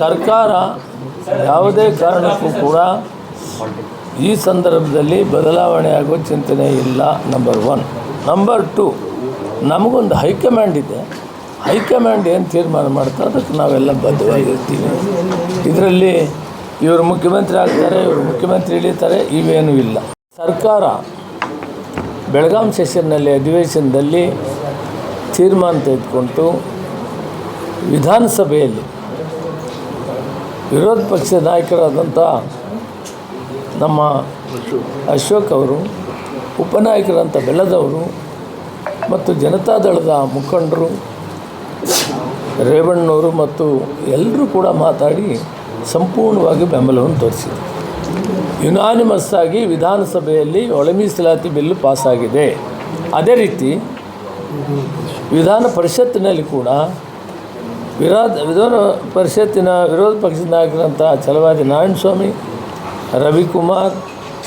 ಸರ್ಕಾರ ಯಾವುದೇ ಕಾರಣಕ್ಕೂ ಕೂಡ ಈ ಸಂದರ್ಭದಲ್ಲಿ ಬದಲಾವಣೆ ಆಗೋ ಚಿಂತನೆ ಇಲ್ಲ ನಂಬರ್ ಒನ್ ನಂಬರ್ ಟು ನಮಗೊಂದು ಹೈಕಮಾಂಡ್ ಇದೆ. ಹೈಕಮಾಂಡ್ ಏನು ತೀರ್ಮಾನ ಮಾಡ್ತಾರೆ ಅದಕ್ಕೆ ನಾವೆಲ್ಲ ಬದ್ಧವಾಗಿರ್ತೀವಿ. ಇದರಲ್ಲಿ ಇವರು ಮುಖ್ಯಮಂತ್ರಿ ಆಗ್ತಾರೆ, ಇವರು ಮುಖ್ಯಮಂತ್ರಿ ಇಳಿತಾರೆ, ಇವೇನೂ ಇಲ್ಲ. ಸರ್ಕಾರ ಬೆಳಗಾಂ ಸೆಷನ್ನಲ್ಲಿ ಅಧಿವೇಶನದಲ್ಲಿ ತೀರ್ಮಾನ ತೆಗೆದುಕೊಂಡು ವಿಧಾನಸಭೆಯಲ್ಲಿ ವಿರೋಧ ಪಕ್ಷದ ನಾಯಕರಾದಂಥ ನಮ್ಮ ಅಶೋಕ್ ಅವರು, ಉಪನಾಯಕರಂಥ ಬೆಳ್ಳದವರು ಮತ್ತು ಜನತಾದಳದ ಮುಖಂಡರು, ರೇವಣ್ಣವರು ಮತ್ತು ಎಲ್ಲರೂ ಕೂಡ ಮಾತಾಡಿ ಸಂಪೂರ್ಣವಾಗಿ ಬೆಂಬಲವನ್ನು ತೋರಿಸಿದರು. ಯುನಾನಿಮಸ್ ಆಗಿ ವಿಧಾನಸಭೆಯಲ್ಲಿ ಒಳ ಮೀಸಲಾತಿ ಬಿಲ್ಲು ಪಾಸಾಗಿದೆ. ಅದೇ ರೀತಿ ವಿಧಾನ ಪರಿಷತ್ತಿನಲ್ಲಿ ಕೂಡ ವಿರೋಧ ವಿಧಾನ ಪರಿಷತ್ತಿನ ವಿರೋಧ ಪಕ್ಷದ ನಾಯಕರಂಥ ಛಲವಾದಿ ನಾರಾಯಣಸ್ವಾಮಿ, ರವಿಕುಮಾರ್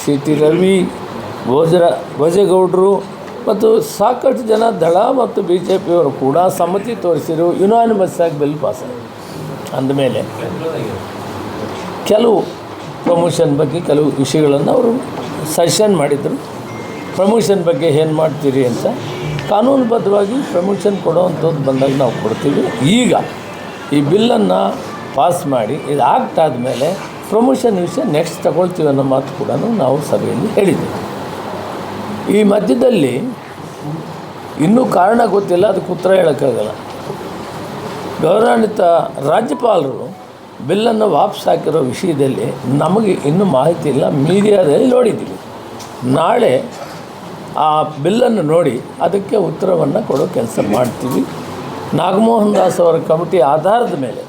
ಸಿ ಟಿ ರವಿ, ಭೋಜರ, ಭೋಜೇಗೌಡರು ಮತ್ತು ಸಾಕಷ್ಟು ಜನ ದಳ ಮತ್ತು ಬಿ ಜೆ ಪಿಯವರು ಕೂಡ ಸಮ್ಮತಿ ತೋರಿಸಿರು. ಯುನಾನಿಮಸ್ ಆಗಿ ಬಿಲ್ ಪಾಸ್ ಅಂದಮೇಲೆ ಕೆಲವು ಪ್ರಮೋಷನ್ ಬಗ್ಗೆ ಕೆಲವು ವಿಷಯಗಳನ್ನು ಅವರು ಸಜೆಷನ್ ಮಾಡಿದರು. ಪ್ರಮೋಷನ್ ಬಗ್ಗೆ ಏನು ಮಾಡ್ತೀರಿ ಅಂತ ಕಾನೂನುಬದ್ಧವಾಗಿ ಪ್ರಮೋಷನ್ ಕೊಡೋವಂಥದ್ದು ಬಂದಾಗ ನಾವು ಕೊಡ್ತೀವಿ. ಈಗ ಈ ಬಿಲ್ಲನ್ನು ಪಾಸ್ ಮಾಡಿ, ಇದು ಆಕ್ಟ್ ಆದಮೇಲೆ ಪ್ರಮೋಷನ್ ವಿಷಯ ನೆಕ್ಸ್ಟ್ ತಗೊಳ್ತೀವಿ ಅನ್ನೋ ಮಾತು ಕೂಡ ನಾವು ಸಭೆಯಲ್ಲಿ ಹೇಳಿದ್ದೀವಿ ಈ ಮಧ್ಯದಲ್ಲಿ ಇನ್ನೂ ಕಾರಣ ಗೊತ್ತಿಲ್ಲ, ಅದಕ್ಕೆ ಉತ್ತರ ಹೇಳೋಕ್ಕಾಗಲ್ಲ ಗೌರವಾನ್ವಿತ ರಾಜ್ಯಪಾಲರು ಬಿಲ್ಲನ್ನು ವಾಪಸ್ ಹಾಕಿರೋ ವಿಷಯದಲ್ಲಿ ನಮಗೆ ಇನ್ನೂ ಮಾಹಿತಿ ಇಲ್ಲ, ಮೀಡಿಯಾದಲ್ಲಿ ನೋಡಿದ್ದೀವಿ. ನಾಳೆ ಆ ಬಿಲ್ಲನ್ನು ನೋಡಿ ಅದಕ್ಕೆ ಉತ್ತರವನ್ನು ಕೊಡೋ ಕೆಲಸ ಮಾಡ್ತೀವಿ. ನಾಗಮೋಹನ್ ದಾಸ್ ಅವರ ಕಮಿಟಿ ಆಧಾರದ ಮೇಲೆ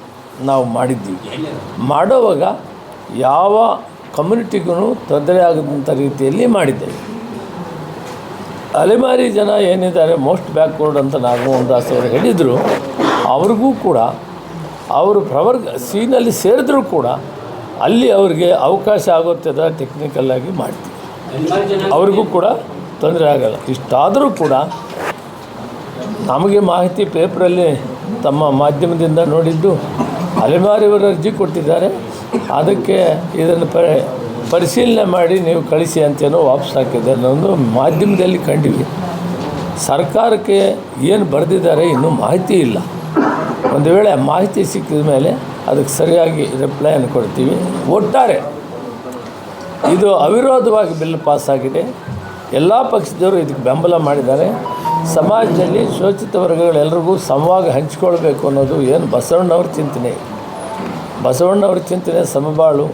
ನಾವು ಮಾಡಿದ್ದೀವಿ. ಮಾಡೋವಾಗ ಯಾವ ಕಮ್ಯುನಿಟಿಗೂ ತೊಂದರೆ ಆಗದಂಥ ರೀತಿಯಲ್ಲಿ ಮಾಡಿದ್ದೇವೆ. ಅಲೆಮಾರಿ ಜನ ಏನಿದ್ದಾರೆ ಮೋಸ್ಟ್ ಬ್ಯಾಕ್ವರ್ಡ್ ಅಂತ ನಾಗಮೋಹನ್ ದಾಸ್ ಅವರು ಹೇಳಿದರು ಅವ್ರಿಗೂ ಕೂಡ ಅವರು ಪ್ರವರ್ಗ ಸೀನಲ್ಲಿ ಸೇರಿದ್ರೂ ಕೂಡ ಅಲ್ಲಿ ಅವ್ರಿಗೆ ಅವಕಾಶ ಆಗುತ್ತದೆ ಟೆಕ್ನಿಕಲ್ಲಾಗಿ ಮಾಡ್ತೀವಿ ಅವ್ರಿಗೂ ಕೂಡ ತೊಂದರೆ ಆಗಲ್ಲ. ಇಷ್ಟಾದರೂ ಕೂಡ ನಮಗೆ ಮಾಹಿತಿ ಪೇಪರಲ್ಲಿ ತಮ್ಮ ಮಾಧ್ಯಮದಿಂದ ನೋಡಿದ್ದು ಅಲೆಮಾರಿಯವರು ಅರ್ಜಿ ಕೊಟ್ಟಿದ್ದಾರೆ. ಅದಕ್ಕೆ ಇದನ್ನು ಪರಿಶೀಲನೆ ಮಾಡಿ ನೀವು ಕಳಿಸಿ ಅಂತೇನೋ ವಾಪಸ್ ಹಾಕಿದ್ದಾರೆ. ನಾನು ಮಾಧ್ಯಮದಲ್ಲಿ ಕಂಡಿವಿ ಸರ್ಕಾರಕ್ಕೆ ಏನು ಬರೆದಿದ್ದಾರೆ ಇನ್ನೂ ಮಾಹಿತಿ ಇಲ್ಲ. ಒಂದು ವೇಳೆ ಮಾಹಿತಿ ಸಿಕ್ಕಿದ ಮೇಲೆ ಅದಕ್ಕೆ ಸರಿಯಾಗಿ ರಿಪ್ಲೈಯನ್ನು ಕೊಡ್ತೀವಿ. ಒಟ್ಟಾರೆ ಇದು ಅವಿರೋಧವಾಗಿ ಬಿಲ್ ಪಾಸಾಗಿದೆ ಎಲ್ಲ ಪಕ್ಷದವರು ಇದಕ್ಕೆ ಬೆಂಬಲ ಮಾಡಿದ್ದಾರೆ. ಸಮಾಜದಲ್ಲಿ ಶೋಷಿತ ವರ್ಗಗಳೆಲ್ಲರಿಗೂ ಸಮವಾಗ ಹಂಚಿಕೊಳ್ಬೇಕು ಅನ್ನೋದು ಏನು ಬಸವಣ್ಣವ್ರ ಚಿಂತನೆ. ಬಸವಣ್ಣವ್ರ ಚಿಂತನೆ ಸಮಬಾಳು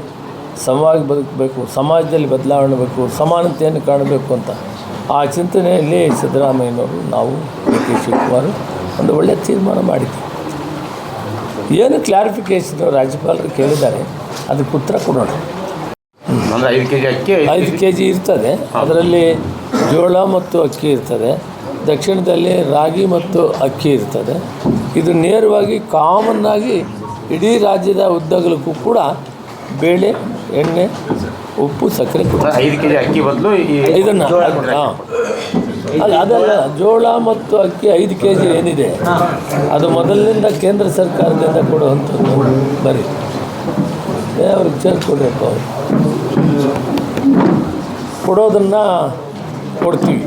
ಸಮವಾಗಿ ಬದುಕಬೇಕು ಸಮಾಜದಲ್ಲಿ ಬದಲಾವಣೆ ಬೇಕು ಸಮಾನತೆಯನ್ನು ಕಾಣಬೇಕು ಅಂತ. ಆ ಚಿಂತನೆಯಲ್ಲಿ ಸಿದ್ದರಾಮಯ್ಯನವರು ನಾವು ಡಿ ಕೆ ಶಿವಕುಮಾರ್ ಒಂದು ಒಳ್ಳೆಯ ತೀರ್ಮಾನ ಮಾಡಿದ್ವಿ. ಏನು ಕ್ಲಾರಿಫಿಕೇಶನ್ ರಾಜ್ಯಪಾಲರು ಕೇಳಿದ್ದಾರೆ ಅದಕ್ಕೆ ಉತ್ತರ ಕೊಡೋಣ. ಐದು ಕೆ ಜಿ ಅಕ್ಕಿ ಐದು ಕೆ ಜಿ ಇರ್ತದೆ. ಅದರಲ್ಲಿ ಜೋಳ ಮತ್ತು ಅಕ್ಕಿ ಇರ್ತದೆ. ದಕ್ಷಿಣದಲ್ಲಿ ರಾಗಿ ಮತ್ತು ಅಕ್ಕಿ ಇರ್ತದೆ. ಇದು ನೇರವಾಗಿ ಕಾಮನ್ ಆಗಿ ಇಡೀ ರಾಜ್ಯದ ಉದ್ದಗಲಕ್ಕೂ ಕೂಡ ಬೇಳೆ ಎಣ್ಣೆ ಉಪ್ಪು ಸಕ್ಕರೆ ಐದು ಕೆ ಜಿ ಅಕ್ಕಿ ಬದಲು ಇದನ್ನು ಹಾಂ. ಅಲ್ಲ ಅದಲ್ಲ ಜೋಳ ಮತ್ತು ಅಕ್ಕಿ ಐದು ಕೆ ಜಿ ಏನಿದೆ? ಅದು ಮೊದಲಿನಿಂದ ಕೇಂದ್ರ ಸರ್ಕಾರದಿಂದ ಕೊಡುವಂಥದ್ದು ಬರೀ. ಅವ್ರಿಗೆ ಕೊಡಬೇಕು ಅವರು. ಕೊಡೋದನ್ನು ಕೊಡ್ತೀವಿ.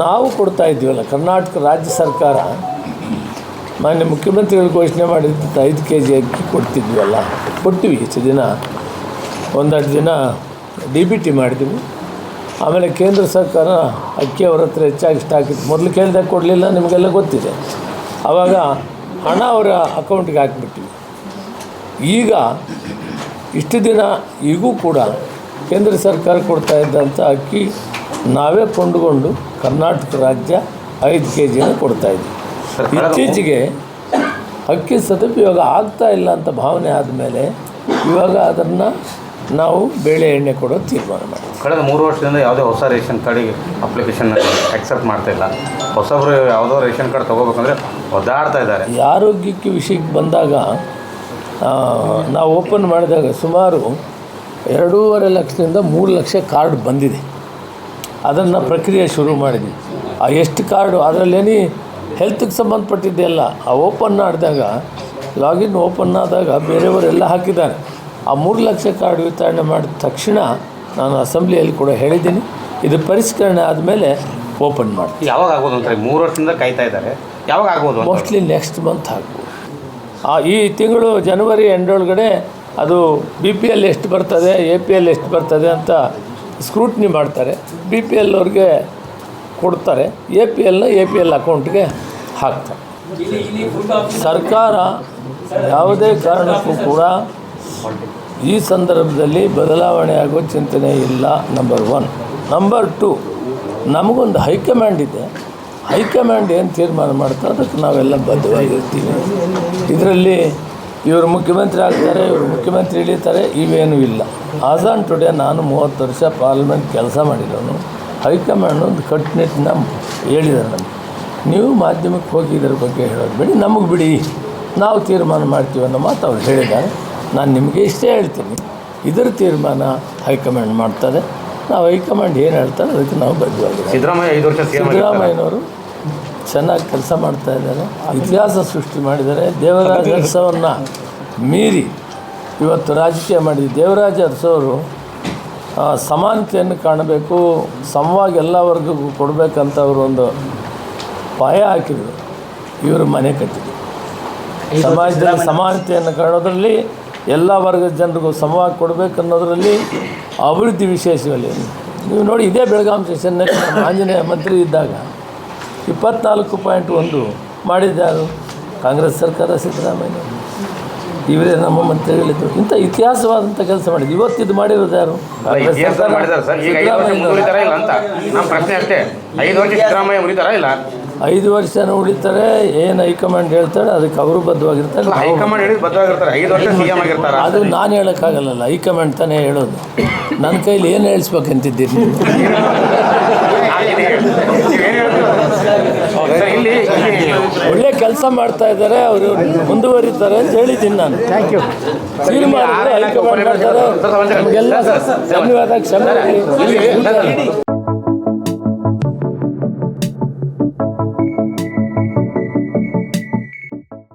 ನಾವು ಕೊಡ್ತಾ ಇದ್ದೀವಲ್ಲ, ಕರ್ನಾಟಕ ರಾಜ್ಯ ಸರ್ಕಾರ ಮಾನ್ಯ ಮುಖ್ಯಮಂತ್ರಿಗಳು ಘೋಷಣೆ ಮಾಡಿದ್ದ ಐದು ಕೆ ಜಿ ಅಕ್ಕಿ ಕೊಡ್ತಿದ್ವಲ್ಲ ಕೊಟ್ಟಿವಿ ಹೆಚ್ಚು ದಿನ. ಒಂದೆರಡು ದಿನ ಡಿ ಬಿ ಟಿ ಮಾಡಿದ್ವಿ. ಆಮೇಲೆ ಕೇಂದ್ರ ಸರ್ಕಾರ ಅಕ್ಕಿ ಅವ್ರ ಹತ್ರ ಹೆಚ್ಚಾಗಿ ಸ್ಟಾಕ್ ಇತ್ತು ಮೊದಲು ಕೇಳಿದಾಗ ಕೊಡಲಿಲ್ಲ, ನಿಮಗೆಲ್ಲ ಗೊತ್ತಿದೆ. ಆವಾಗ ಹಣ ಅವರ ಅಕೌಂಟಿಗೆ ಹಾಕಿಬಿಟ್ಟಿವಿ ಈಗ ಇಷ್ಟು ದಿನ ಈಗೂ ಕೂಡ ಕೇಂದ್ರ ಸರ್ಕಾರ ಕೊಡ್ತಾ ಇದ್ದಂಥ ಅಕ್ಕಿ ನಾವೇ ಕೊಂಡುಕೊಂಡು ಕರ್ನಾಟಕ ರಾಜ್ಯ ಐದು ಕೆ ಜಿನ ಕೊಡ್ತಾಯಿದ್ವಿ ಇತ್ತೀಚೆಗೆ ಅಕ್ಕಿ ಸದುಪಯೋಗ ಆಗ್ತಾ ಇಲ್ಲ ಅಂತ ಭಾವನೆ ಆದಮೇಲೆ ಇವಾಗ ಅದನ್ನು ನಾವು ಬೇಳೆ ಎಣ್ಣೆ ಕೊಡೋ ತೀರ್ಮಾನ ಮಾಡಿದ್ವಿ. ಕಳೆದ ಮೂರು ವರ್ಷದಿಂದ ಯಾವುದೇ ಹೊಸ ರೇಷನ್ ಕಾರ್ಡಿಗೆ ಅಪ್ಲಿಕೇಶನ್ ಅಕ್ಸೆಪ್ಟ್ ಮಾಡ್ತಾ ಇಲ್ಲ. ಹೊಸಬ್ರು ಯಾವುದೋ ರೇಷನ್ ಕಾರ್ಡ್ ತೊಗೋಬೇಕಂದ್ರೆ ಒದ್ದಾಡ್ತಾ ಇದ್ದಾರೆ. ಈ ಆರೋಗ್ಯಕ್ಕೆ ವಿಷಯಕ್ಕೆ ಬಂದಾಗ ನಾವು ಓಪನ್ ಮಾಡಿದಾಗ ಸುಮಾರು ಎರಡೂವರೆ ಲಕ್ಷದಿಂದ ಮೂರು ಲಕ್ಷ ಕಾರ್ಡ್ ಬಂದಿದೆ. ಅದನ್ನು ಪ್ರಕ್ರಿಯೆ ಶುರು ಮಾಡಿದ್ವಿ. ಆ ಎಷ್ಟು ಕಾರ್ಡು ಅದರಲ್ಲೇನಿ ಹೆಲ್ತ್ಗೆ ಸಂಬಂಧಪಟ್ಟಿದ್ದೆಲ್ಲ ಆ ಓಪನ್ ಮಾಡಿದಾಗ ಲಾಗಿನ್ ಓಪನ್ ಆದಾಗ ಬೇರೆಯವರೆಲ್ಲ ಹಾಕಿದ್ದಾರೆ. ಆ ಮೂರು ಲಕ್ಷ ಕಾರ್ಡ್ ವಿತರಣೆ ಮಾಡಿದ ತಕ್ಷಣ ನಾನು ಅಸೆಂಬ್ಲಿಯಲ್ಲಿ ಕೂಡ ಹೇಳಿದ್ದೀನಿ. ಇದು ಪರಿಷ್ಕರಣೆ ಆದಮೇಲೆ ಓಪನ್ ಮಾಡಿ ಯಾವಾಗ ಆಗ್ಬೋದು ಅಂತ ಮೂರು ವರ್ಷದಿಂದ ಕಾಯ್ತಾ ಇದ್ದಾರೆ. ಯಾವಾಗ ಆಗ್ಬೋದು ಮೋಸ್ಟ್ಲಿ ನೆಕ್ಸ್ಟ್ ಮಂತ್ ಆಗ್ಬೋದು. ಆ ಈ ತಿಂಗಳು ಜನವರಿ ಎಂಡೊಳಗಡೆ ಅದು ಬಿ ಪಿ ಎಲ್ ಎಷ್ಟು ಬರ್ತದೆ ಎ ಪಿ ಎಲ್ ಎಷ್ಟು ಬರ್ತದೆ ಅಂತ ಸ್ಕ್ರೂಟ್ನಿ ಮಾಡ್ತಾರೆ. ಬಿ ಪಿ ಎಲ್ ಅವ್ರಿಗೆ ಕೊಡ್ತಾರೆ. ಎ ಪಿ ಎಲ್ನ ಎ ಪಿ ಎಲ್ ಅಕೌಂಟ್ಗೆ ಹಾಕ್ತಾರೆ. ಸರ್ಕಾರ ಯಾವುದೇ ಕಾರಣಕ್ಕೂ ಕೂಡ ಈ ಸಂದರ್ಭದಲ್ಲಿ ಬದಲಾವಣೆ ಆಗೋ ಚಿಂತನೆ ಇಲ್ಲ ನಂಬರ್ ಒನ್ ನಂಬರ್ ಟು ನಮಗೊಂದು ಹೈಕಮಾಂಡ್ ಇದೆ. ಹೈಕಮಾಂಡ್ ಏನು ತೀರ್ಮಾನ ಮಾಡ್ತಾರೆ ಅದಕ್ಕೆ ನಾವೆಲ್ಲ ಬದ್ಧವಾಗಿರ್ತೀವಿ. ಇದರಲ್ಲಿ ಇವರು ಮುಖ್ಯಮಂತ್ರಿ ಆಗ್ತಾರೆ, ಇವರು ಮುಖ್ಯಮಂತ್ರಿ ಇಳಿತಾರೆ, ಇವೇನೂ ಇಲ್ಲ. ಆನ್ ಟುಡೇ ನಾನು ಮೂವತ್ತು ವರ್ಷ ಪಾರ್ಲಿಮೆಂಟ್ ಕೆಲಸ ಮಾಡಿರೋನು. ಹೈಕಮಾಂಡ್ ಒಂದು ಕಟ್ಟುನಿಟ್ಟಿನ ಹೇಳಿದ್ದಾರೆ ನಮಗೆ. ನೀವು ಮಾಧ್ಯಮಕ್ಕೆ ಹೋಗಿ ಇದ್ರ ಬಗ್ಗೆ ಹೇಳೋದು ಬಿಡಿ ನಮಗೆ ಬಿಡಿ. ನಾವು ತೀರ್ಮಾನ ಮಾಡ್ತೀವಿ ಅನ್ನೋ ಮಾತು ಅವ್ರು ಹೇಳಿದ್ದಾರೆ. ನಾನು ನಿಮಗೆ ಇಷ್ಟೇ ಹೇಳ್ತೀನಿ. ಇದರ ತೀರ್ಮಾನ ಹೈಕಮಾಂಡ್ ಮಾಡ್ತಾರೆ ನಾವು ಹೈಕಮಾಂಡ್ ಏನು ಹೇಳ್ತಾರೆ ಅದಕ್ಕೆ ನಾವು ಬದ್ಧವಾಗಿದ್ದೀವಿ ಸಿದ್ದರಾಮಯ್ಯ ಸಿದ್ದರಾಮಯ್ಯನವರು ಚೆನ್ನಾಗಿ ಕೆಲಸ ಮಾಡ್ತಾ ಇದ್ದಾರೆ. ಇತಿಹಾಸ ಸೃಷ್ಟಿ ಮಾಡಿದ್ದಾರೆ. ದೇವರಾಜ ಕೆಲಸವನ್ನು ಮೀರಿ ಇವತ್ತು ರಾಜಕೀಯ ಮಾಡಿದ ದೇವರಾಜ ಅರಸವರು ಸಮಾನತೆಯನ್ನು ಕಾಣಬೇಕು ಸಮವಾಗಿ ಎಲ್ಲ ವರ್ಗಕ್ಕೂ ಕೊಡಬೇಕಂತ ಅವರು ಒಂದು ಪಾಯ ಹಾಕಿದರು. ಇವರು ಮನೆ ಕಟ್ಟಿದರು. ಸಮಾಜದಲ್ಲಿ ಸಮಾನತೆಯನ್ನು ಕಾಣೋದ್ರಲ್ಲಿ ಎಲ್ಲ ವರ್ಗದ ಜನರಿಗೂ ಸಮವಾಗಿ ಕೊಡಬೇಕು ಅನ್ನೋದರಲ್ಲಿ ಅಭಿವೃದ್ಧಿ ವಿಶೇಷದಲ್ಲಿ ನೀವು ನೋಡಿ ಇದೇ ಬೆಳಗಾಂ ಸೆಷನ್ನಲ್ಲಿ ಆಂಜನೇಯ ಮಂತ್ರಿ ಇದ್ದಾಗ ಇಪ್ಪತ್ನಾಲ್ಕು ಪಾಯಿಂಟ್ ಒಂದು ಮಾಡಿದ್ದಾರು ಕಾಂಗ್ರೆಸ್ ಸರ್ಕಾರ ಸಿದ್ದರಾಮಯ್ಯ. ಇವರೇ ನಮ್ಮ ಮಂತ್ರಿಗಳಿದ್ದು ಇಂಥ ಇತಿಹಾಸವಾದಂಥ ಕೆಲಸ ಮಾಡಿದ್ದು ಇದು ಮಾಡಿರೋದು ಯಾರು? ಐದು ವರ್ಷ ಸಿದ್ದರಾಮಯ್ಯನವರು. ಇಲ್ಲ ಅಂತ? ನಮ್ಮ ಪ್ರಶ್ನೆ ಅಷ್ಟೇ. ಐದು ವರ್ಷ ಸಿದ್ದರಾಮಯ್ಯ ಮುರಿತಾರ ಇಲ್ಲ? ಐದು ವರ್ಷನ ಉಳಿತಾರೆ ಏನು ಹೈಕಮಾಂಡ್ ಹೇಳ್ತಾರೆ ಅದಕ್ಕೆ ಅವರು ಬದ್ಧವಾಗಿರ್ತಾರೆ. ಅದು ನಾನು ಹೇಳೋಕ್ಕಾಗಲ್ಲ ಹೈಕಮಾಂಡ್ ತಾನೇ ಹೇಳೋದು. ನನ್ನ ಕೈಲಿ ಏನು ಹೇಳಿಸ್ಬೇಕಂತಿದ್ದೀರಿ ನೀವು ಸರ್, ಇಲ್ಲಿ ಇಲ್ಲಿ ಒಳ್ಳೆ ಕೆಲಸ ಮಾಡ್ತಾ ಇದ್ದಾರೆ ಅವರು ಮುಂದುವರಿತಾರೆ ಅಂತ ಹೇಳಿದ್ದೀನಿ ನಾನು. ಥ್ಯಾಂಕ್ ಯು ತೀರ್ಮಾನ ಹೈಕಮಾಂಡ್ ಮಾಡ್ತಾರೆ ನಮಗೆಲ್ಲ ಧನ್ಯವಾದ ಕ್ಷಮೆ.